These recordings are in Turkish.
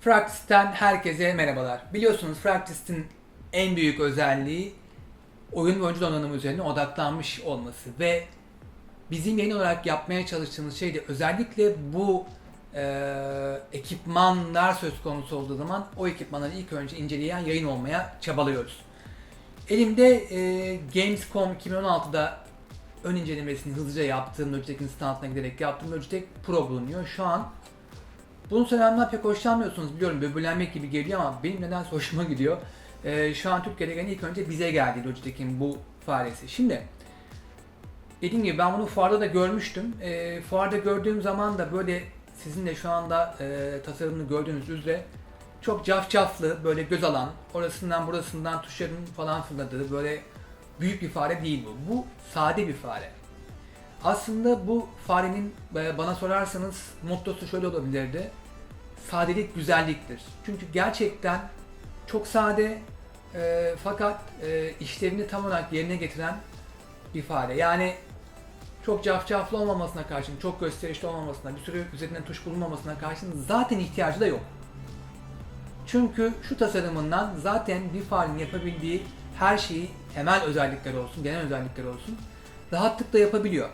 Fractis'ten herkese merhabalar. Biliyorsunuz Fractis'in en büyük özelliği oyun ve oyuncu donanımı üzerine odaklanmış olması ve bizim yeni olarak yapmaya çalıştığımız şey de özellikle bu e, ekipmanlar söz konusu olduğu zaman o ekipmanları ilk önce inceleyen yayın olmaya çabalıyoruz. Elimde e, Gamescom 2016'da ön incelemesini hızlıca yaptığım Logitech'in standına giderek yaptığım Logitech Pro bulunuyor. Şu an bunun söylemden pek hoşlanmıyorsunuz biliyorum böbürlenmek gibi geliyor ama benim nedense hoşuma gidiyor. Ee, şu an Türkiye'de gelen ilk önce bize geldi Logitech'in bu faresi. Şimdi dediğim gibi ben bunu fuarda da görmüştüm. Ee, fuarda gördüğüm zaman da böyle sizin de şu anda e, tasarımını gördüğünüz üzere çok cafcaflı, böyle göz alan, orasından burasından tuşların falan fırladığı böyle büyük bir fare değil bu. Bu sade bir fare. Aslında bu farenin e, bana sorarsanız mottosu şöyle olabilirdi. Sadelik güzelliktir. Çünkü gerçekten çok sade e, fakat e, işlevini tam olarak yerine getiren bir fare. Yani çok cafcaflı olmamasına karşın, çok gösterişli olmamasına, bir sürü üzerinden tuş bulunmamasına karşın zaten ihtiyacı da yok. Çünkü şu tasarımından zaten bir farenin yapabildiği her şeyi temel özellikler olsun, genel özellikler olsun rahatlıkla yapabiliyor.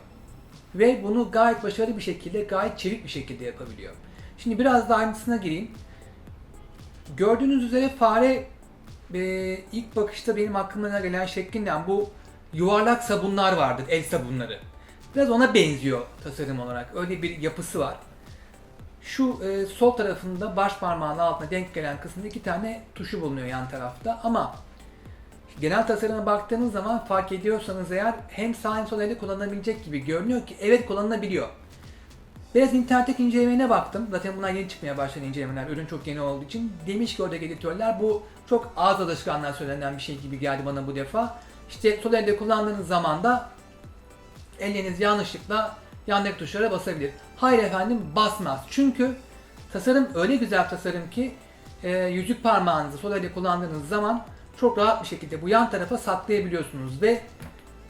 Ve bunu gayet başarılı bir şekilde, gayet çevik bir şekilde yapabiliyor. Şimdi biraz da ayrıntısına gireyim. Gördüğünüz üzere fare e, ilk bakışta benim aklıma gelen şeklinden bu yuvarlak sabunlar vardır, el sabunları. Biraz ona benziyor tasarım olarak. Öyle bir yapısı var. Şu e, sol tarafında baş parmağının altına denk gelen kısımda iki tane tuşu bulunuyor yan tarafta ama genel tasarıma baktığınız zaman fark ediyorsanız eğer hem sağ hem sol elde kullanılabilecek gibi görünüyor ki evet kullanılabiliyor. Biraz internetteki incelemelerine baktım. Zaten bunlar yeni çıkmaya başlayan incelemeler. Ürün çok yeni olduğu için. Demiş ki oradaki editörler bu çok az alışkanlığa söylenen bir şey gibi geldi bana bu defa. İşte sol elde kullandığınız zaman da elleriniz yanlışlıkla yandaki tuşlara basabilir. Hayır efendim basmaz. Çünkü tasarım öyle güzel tasarım ki e, yüzük parmağınızı sol elde kullandığınız zaman çok rahat bir şekilde bu yan tarafa saklayabiliyorsunuz ve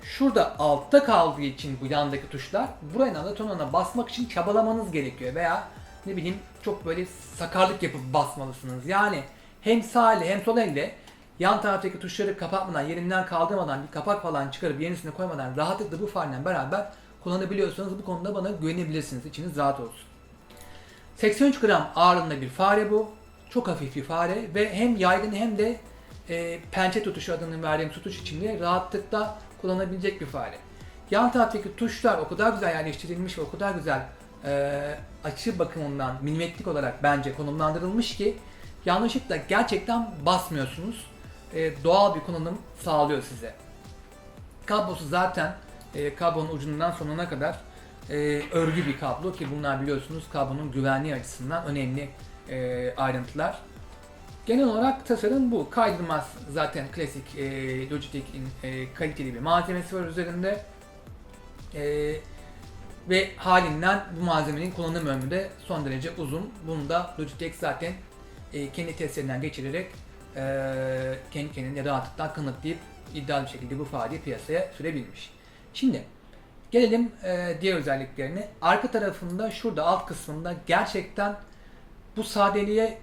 şurada altta kaldığı için bu yandaki tuşlar buraya da tonuna basmak için çabalamanız gerekiyor veya ne bileyim çok böyle sakarlık yapıp basmalısınız. Yani hem sağ elle hem sol elle yan taraftaki tuşları kapatmadan, yerinden kaldırmadan, bir kapak falan çıkarıp yenisine koymadan rahatlıkla bu fareyle beraber kullanabiliyorsanız bu konuda bana güvenebilirsiniz. İçiniz rahat olsun. 83 gram ağırlığında bir fare bu. Çok hafif bir fare ve hem yaygın hem de e, pençe tutuşu adını verdiğim tutuş içinde rahatlıkla kullanabilecek bir fare. Yan taraftaki tuşlar o kadar güzel yerleştirilmiş ve o kadar güzel e, açı bakımından milimetrik olarak bence konumlandırılmış ki yanlışlıkla gerçekten basmıyorsunuz. E, doğal bir kullanım sağlıyor size. Kablosu zaten e, kablonun ucundan sonuna kadar e, örgü bir kablo ki bunlar biliyorsunuz kablonun güvenliği açısından önemli e, ayrıntılar. Genel olarak tasarım bu. Kaydırmaz zaten klasik e, Logitech'in e, kaliteli bir malzemesi var üzerinde. E, ve halinden bu malzemenin kullanım ömrü de son derece uzun. Bunu da Logitech zaten e, kendi testlerinden geçirerek e, kendi kendine rahatlıkla kanıtlayıp iddialı bir şekilde bu fareyi piyasaya sürebilmiş. Şimdi gelelim e, diğer özelliklerine. Arka tarafında şurada alt kısmında gerçekten bu sadeliğe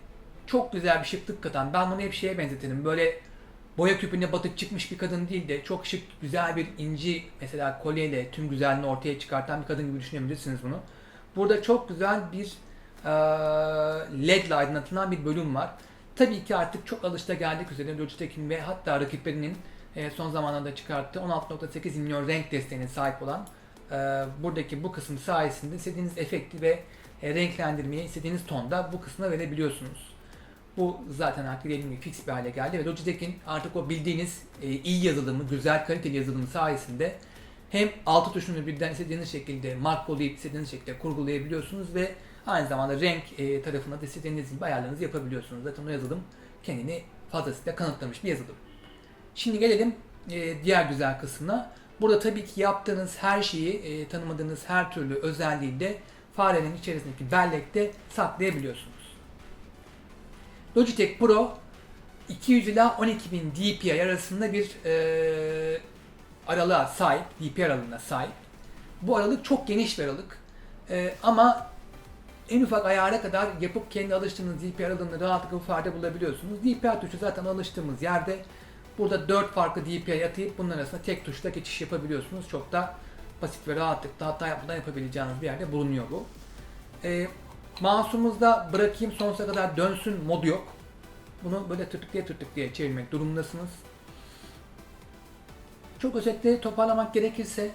çok güzel bir şıklık katan. Ben bunu hep şeye benzetirim. Böyle boya küpüne batık çıkmış bir kadın değil de çok şık, güzel bir inci mesela kolyeyle tüm güzelliğini ortaya çıkartan bir kadın gibi düşünebilirsiniz bunu. Burada çok güzel bir e, led ile aydınlatılan bir bölüm var. Tabii ki artık çok alışta geldik üzerine Logitech'in ve hatta rakiplerinin e, son zamanlarda çıkarttığı 16.8 milyon renk desteğine sahip olan e, buradaki bu kısım sayesinde istediğiniz efekti ve e, renklendirmeyi istediğiniz tonda bu kısma verebiliyorsunuz. Bu zaten artık dediğim gibi fix bir hale geldi ve Logitech'in artık o bildiğiniz e, iyi yazılımı, güzel kaliteli yazılımı sayesinde hem altı tuşunu birden istediğiniz şekilde markolayıp istediğiniz şekilde kurgulayabiliyorsunuz ve aynı zamanda renk e, tarafında da istediğiniz gibi ayarlarınızı yapabiliyorsunuz. Zaten o yazılım kendini fazlasıyla kanıtlamış bir yazılım. Şimdi gelelim e, diğer güzel kısmına. Burada tabii ki yaptığınız her şeyi, e, tanımadığınız her türlü özelliği de farenin içerisindeki bellekte saklayabiliyorsunuz. Logitech Pro 200 ila 12000 DPI arasında bir e, aralığa sahip, DPI aralığına sahip. Bu aralık çok geniş bir aralık. E, ama en ufak ayara kadar yapıp kendi alıştığınız DPI aralığında rahatlıkla bu farede bulabiliyorsunuz. DPI tuşu zaten alıştığımız yerde burada 4 farklı DPI atayıp bunların arasında tek tuşla geçiş yapabiliyorsunuz. Çok da basit ve rahatlıkla hata yapmadan yapabileceğiniz bir yerde bulunuyor bu. E, mouse'umuzda bırakayım sonsuza kadar dönsün modu yok. Bunu böyle tırtıklaya tırtıklaya çevirmek durumundasınız. Çok özetle toparlamak gerekirse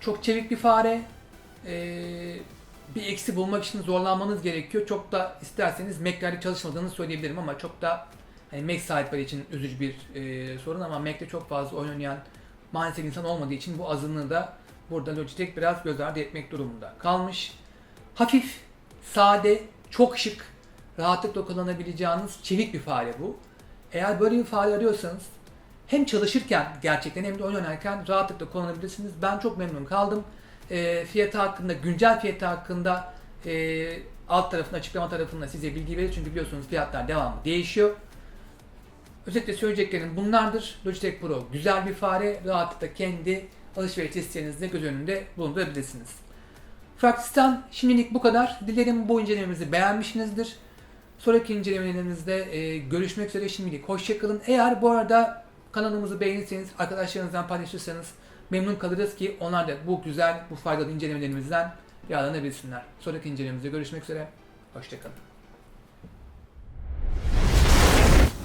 çok çevik bir fare. Ee, bir eksi bulmak için zorlanmanız gerekiyor. Çok da isterseniz Mac'lerde çalışmadığını söyleyebilirim ama çok da hani Mac sahipleri için üzücü bir e, sorun ama Mac'te çok fazla oyun oynayan maalesef insan olmadığı için bu azınlığı da burada Logitech biraz göz ardı etmek durumunda kalmış. Hafif, sade, çok şık, rahatlıkla kullanabileceğiniz çevik bir fare bu. Eğer böyle bir fare arıyorsanız hem çalışırken gerçekten hem de oyun oynarken rahatlıkla kullanabilirsiniz. Ben çok memnun kaldım. E, fiyatı hakkında, güncel fiyatı hakkında e, alt tarafında açıklama tarafında size bilgi verir. Çünkü biliyorsunuz fiyatlar devamlı değişiyor. Özetle söyleyeceklerim bunlardır. Logitech Pro güzel bir fare. Rahatlıkla kendi alışveriş listenizde göz önünde bulundurabilirsiniz. Fraksistan şimdilik bu kadar. Dilerim bu incelememizi beğenmişsinizdir. Sonraki incelemelerimizde e, görüşmek üzere şimdilik hoşçakalın. Eğer bu arada kanalımızı beğenirseniz, arkadaşlarınızdan paylaşırsanız memnun kalırız ki onlar da bu güzel, bu faydalı incelemelerimizden yararlanabilsinler. Sonraki incelememizde görüşmek üzere. Hoşçakalın.